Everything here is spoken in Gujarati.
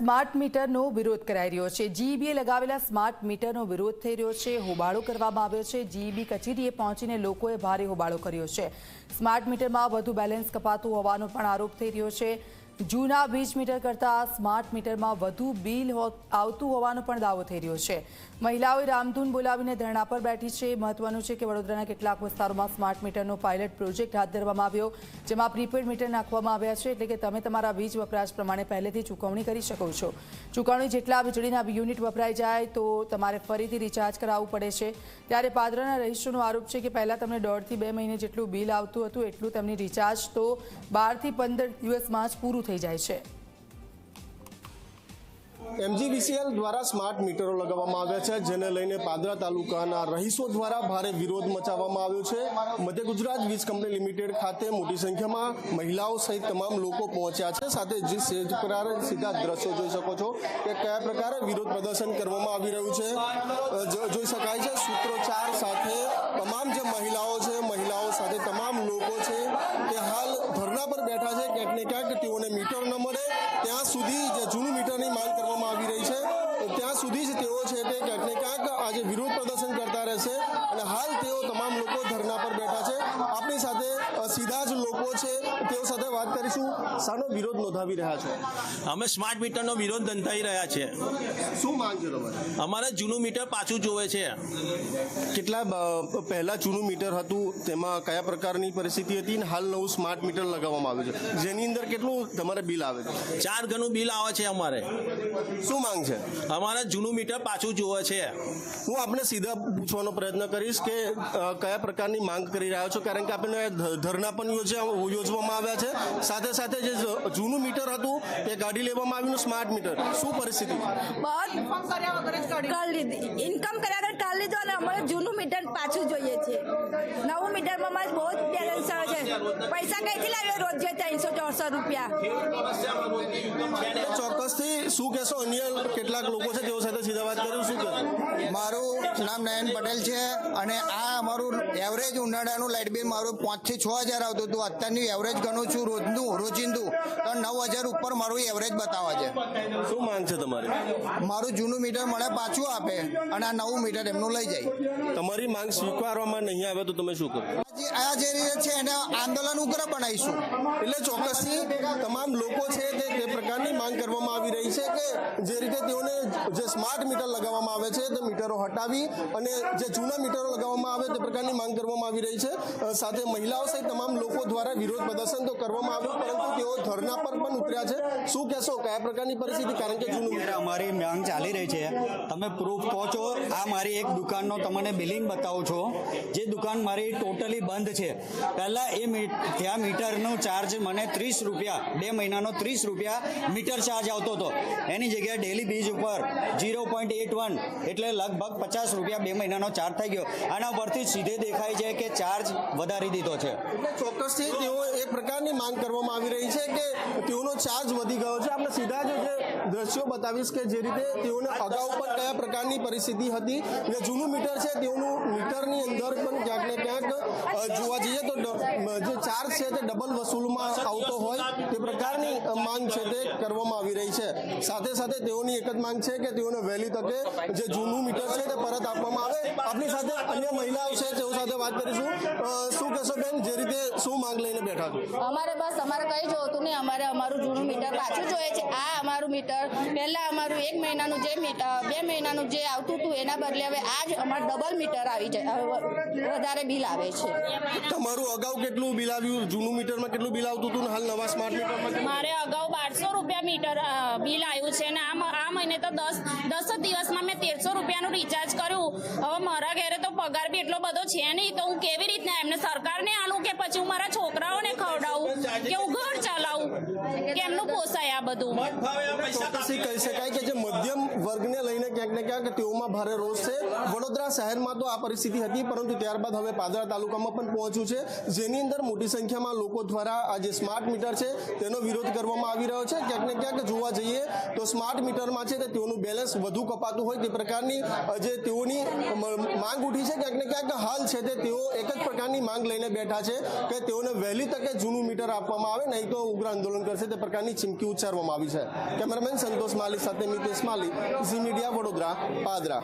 સ્માર્ટ મીટરનો વિરોધ કરાઈ રહ્યો છે. જીઈબીએ લગાવેલા સ્માર્ટ મીટરનો વિરોધ થઈ રહ્યો છે. હોબાળો કરવામાં આવ્યો છે. જીઈબી કચેરીએ પહોંચીને લોકોએ ભારે હોબાળો કર્યો છે. સ્માર્ટ મીટરમાં વધુ બેલેન્સ કપાતું હોવાનો પણ આરોપ થઈ રહ્યો છે. જૂના વીજ મીટર કરતાં સ્માર્ટ મીટરમાં વધુ બિલ આવતું હોવાનો પણ દાવો થઈ રહ્યો છે. મહિલાઓએ રામધૂન બોલાવીને ધરણા પર બેઠી છે. મહત્વનું છે કે વડોદરાના કેટલાક વિસ્તારોમાં સ્માર્ટ મીટરનો પાયલટ પ્રોજેક્ટ હાથ ધરવામાં આવ્યો, જેમાં પ્રીપેડ મીટર નાખવામાં આવ્યા છે. એટલે કે તમે તમારા વીજ વપરાશ પ્રમાણે પહેલેથી ચૂકવણી કરી શકો છો. ચૂકવણી જેટલા વીજળીના યુનિટ વપરાઈ જાય, તો તમારે ફરીથી રિચાર્જ કરાવવું પડે છે. ત્યારે પાદરાના રહીશોનો આરોપ છે કે પહેલાં તમને દોઢથી બે મહિને જેટલું બિલ આવતું હતું, એટલું તેમની રિચાર્જ તો બારથી પંદર દિવસમાં જ પૂરું થઈ જાય છે. એમજીવીસીએલ દ્વારા સ્માર્ટ મીટરો લગાવવામાં આવ્યા છે, જેને લઈને પાદરા તાલુકાના રહીશો દ્વારા ભારે વિરોધ મચાવવામાં આવ્યો છે. મધ્ય ગુજરાત વીજ કંપની લિમિટેડ ખાતે મોટી સંખ્યામાં મહિલાઓ સહિત તમામ લોકો પહોંચ્યા છે. સાથે જે સ્ટેજ પર સીધા દ્રશ્યો જોઈ શકો છો કે કયા પ્રકારે વિરોધ પ્રદર્શન કરવામાં આવી રહ્યું છે. જોઈ શકાય છે સૂત્રોચ્ચાર સાથે તમામ જે મહિલાઓ છે છે કે હાલ ધરના પર બેઠા છે, ક્યાંક ને ક્યાંક તેઓને મીટર ન મળે. ત્યાં સુધી જે જૂનું મીટરની માંગ કરવામાં આવી રહી છે ત્યાં સુધી જ તેઓ છે તે ક્યાંક ને ક્યાંક આજે વિરોધ પ્રદર્શન કરતા રહેશે અને હાલ તેઓ તમામ લોકો ધરણા પર બેઠા છે. આપણી સાથે સીધા જ લોકો છે, તેઓ સાથે વાત કરીશું. શાનો વિરોધ નોંધાવી રહ્યા છો? અમે સ્માર્ટ મીટરનો વિરોધ નોંધાવી રહ્યા છે. શું માંગ છે તમારે? અમારે જૂનું મીટર પાછું જોવે છે. કેટલા પહેલા જૂનું મીટર હતું તેમાં કયા પ્રકારની પરિસ્થિતિ હતી અને હાલ નવું સ્માર્ટ મીટર લગાવવામાં આવ્યું છે? જેની અંદર કેટલું તમારે બિલ આવે છે? ચાર ગણું બિલ આવે છે અમારે. શું માંગ છે? અમારે જૂનું મીટર પાછું જોવે છે. હું આપણે સીધા પૂછવાનો પ્રયત્ન કરીશ કે કયા પ્રકારની માંગ કરી રહ્યા છો? કારણ કે આપણે ધરના પણ યોજવામાં આવ્યા છે. સાથે સાથે જે જૂનું મીટર હતું તે કાઢી લેવામાં આવ્યું સ્માર્ટ મીટર શું પરિસ્થિતિ? ઇન્કમ કર્યા વગર કાઢી લીધું. અને અમારે જૂનું મીટર પાછું જોઈએ છે. નવું મીટરમાં મારે બહુ જ બેલેન્સ છે. પૈસા કઈથી લાવ્યો? રોજ જે ત્રણસો ચારસો રૂપિયા. શું કહેશો? અન્ય કેટલાક લોકો છે તેઓ સાથે સીધા વાત કરું શું કહેશો? મારું નામ નયન પટેલ છે અને આ અમારું એવરેજ ઉનાળાનું લાઇટ બિલ મારું પાંચથી છ હજાર આવતું હતું. અત્યારની એવરેજ ગણું છું રોજનું રોજિંદુ. તો નવ હજાર ઉપર મારું એવરેજ બતાવે છે. શું માંગ છે તમારી? મારું જૂનું મીટર મને પાછું આપે અને આ નવું મીટર એમનું લઈ જાય. તમારી માંગ સ્વીકારવામાં નહીં આવે તો તમે શું કરો આ જે રીતે છે એને આંદોલન ઉગ્ર બનાવીશું. એટલે ચોક્કસથી તમામ લોકો છે તે તે પ્રકારની માંગ કરવામાં આવી રહી છે. કે જે રીતે તેઓને જે સ્માર્ટ મીટર લગાવવામાં આવે છે, તે મીટરો હટાવી અને જે જૂના મીટરો લગાવવામાં તે પ્રકારની માંગ કરવામાં આવી રહી છે. સાથે મહિલાઓ સહિત તમામ લોકો દ્વારા વિરોધ પ્રદર્શન તો કરવામાં આવ્યું, પરંતુ તેઓ ધરના પર પણ ઉતર્યા છે. શું કહેશો? કયા પ્રકારની પરિસ્થિતિ? કારણ કે જૂનું અમારી માંગ ચાલી રહી છે. તમે પ્રૂફ કહો છો, આ મારી એક દુકાનનો તમને બિલિંગ બતાવું છો. જે દુકાન મારી ટોટલી બંધ છે. પહેલાં એ ત્યાં મીટરનો ચાર્જ મને ત્રીસ રૂપિયા, બે મહિનાનો ત્રીસ રૂપિયા મીટર ચાર્જ આવતો હતો. એની જગ્યાએ ડેલી બીજ ઉપર ઝીરો પોઈન્ટ એટ વન એટલે લગભગ પચાસ રૂપિયા બે મહિનાનો ચાર્જ થઈ ગયો. આના પરથી સીધે દેખાય છે કે ચાર્જ વધારી દીધો છે. એટલે ચોક્કસથી તેઓ એક પ્રકારની માંગ કરવામાં આવી રહી છે કે તેઓનો ચાર્જ વધી ગયો છે. આપણે સીધા જે દ્રશ્યો બતાવીશ કે જે રીતે તેઓને અગાઉ પણ કયા પ્રકારની પરિસ્થિતિ હતી જે જૂનું મીટર છે તેઓનું મીટરની અંદર પણ ક્યાંક ને ક્યાંક જોવા જઈએ તો જે ચાર્જ છે તે ડબલ વસૂલમાં આવતો હોય તે પ્રકારની માંગ છે તે કરવામાં આવી રહી છે. સાથે સાથે તેઓની એક જ માંગ છે કે તેઓને વહેલી તકે જે જૂનું મીટર છે તે પરત આપવામાં આવે. આપણી સાથે અન્ય મહિલાઓ છે તેઓ સાથે વાત કરીશું. શું કહેશો બેન? જે રીતે શું માંગ લઈને બેઠા છો? અમારે બસ અમારે કઈ જોતું નહીં. અમારે અમારું જૂનું મીટર પાછું જોઈએ છે. આ અમારું મીટર પહેલા અમારું એક મહિનાનું જે મીટર બે મહિનાનું જે આવતું હતું એના બદલે હવે આજ અમારું ડબલ મીટર આવી જાય. હવે વધારે બિલ આવે છે. તમારું અગાઉ કેટલું બિલ આવ્યું? જૂનું મીટરમાં કેટલું બિલ આવતું હતું હાલ નવા સ્માર્ટ મીટરમાં મારે અગાઉ બારસો રૂપિયા મીટર બિલ આવ્યું છે અને આ આ મહિને તો દસ દસ જ દિવસમાં મેં તેરસો રૂપિયાનું રિચાર્જ કર્યું. હવે મારા ઘરે તો પગાર બી એટલો બધો છે નહીં તો હું કેવી રીતના એમને સરકારને આલું કે પછી હું મારા છોકરાઓને ખવડાવું કે હું ઘર ચલાવું? કે એમનું પોસાય આ બધું? કહી શકાય કે જે મધ્યમ ક્યાંક તેઓમાં ભારે રોષ છે. વડોદરા શહેરમાં તો આ પરિસ્થિતિ હતી, પરંતુ ત્યારબાદ હવે પાદરા તાલુકામાં પણ પહોંચ્યું છે. જેની અંદર મોટી સંખ્યામાં લોકો દ્વારા આ જે સ્માર્ટ મીટર છે, તેનો વિરોધ કરવામાં આવી રહ્યો છે. ક્યાંક ને ક્યાંક જોવા જઈએ તો સ્માર્ટ મીટરમાં છે તે તેઓનું બેલેન્સ વધુ કપાતું હોય તે પ્રકારની જે તેઓની માંગ ઉઠી છે. ક્યાંક ને ક્યાંક હાલ છે તે તેઓ એક જ પ્રકારની માંગ લઈને બેઠા છે કે તેઓને વહેલી તકે જૂનું મીટર આપવામાં આવે, નહીં તો ઉગ્ર આંદોલન કરશે તે પ્રકારની ચીમકી ઉચ્ચારવામાં આવી છે. કેમેરામેન સંતોષ માલી સાથે મિતેશ માલી ઝી મીડિયા, વડોદરા. પાદરા